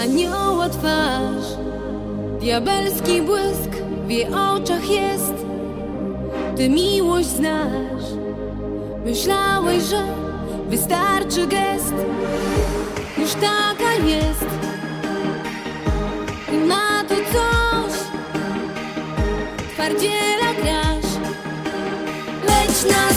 Anioła twarz, diabelski błysk w jej oczach jest. Ty miłość znasz, myślałeś, że wystarczy gest. Już taka jest i ma to coś. Twardziela grasz, lecz na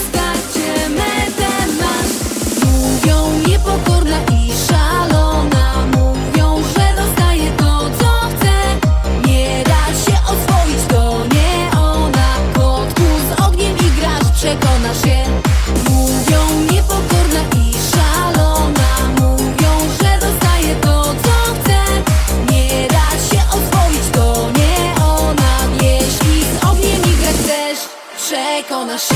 przekonasz się.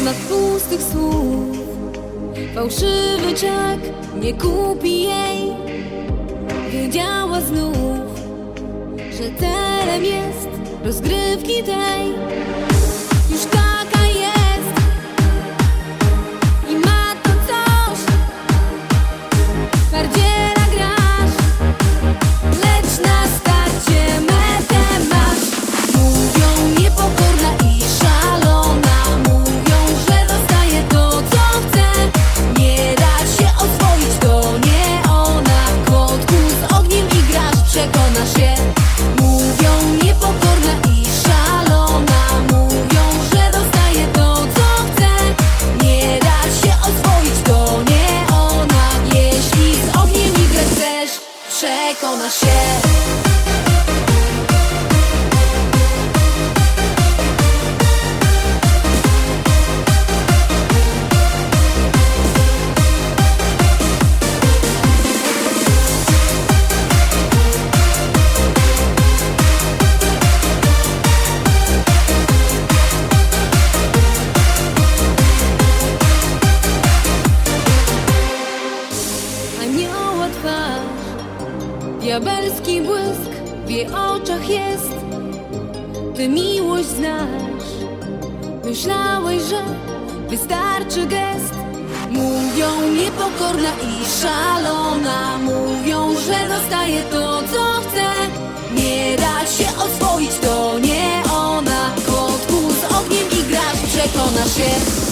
Smak pustych słów Fałszywy czek nie kupi jej. Wiedziała znów Że celem jest rozgrywki tej przekonasz się diabelski błysk w jej oczach jest. Ty miłość znasz, myślałeś, że wystarczy gest. Mówią niepokorna i szalona, mówią, że dostaje to, co chce. Nie da się oswoić, to nie ona. Kotku z ogniem i grasz, przekonasz się.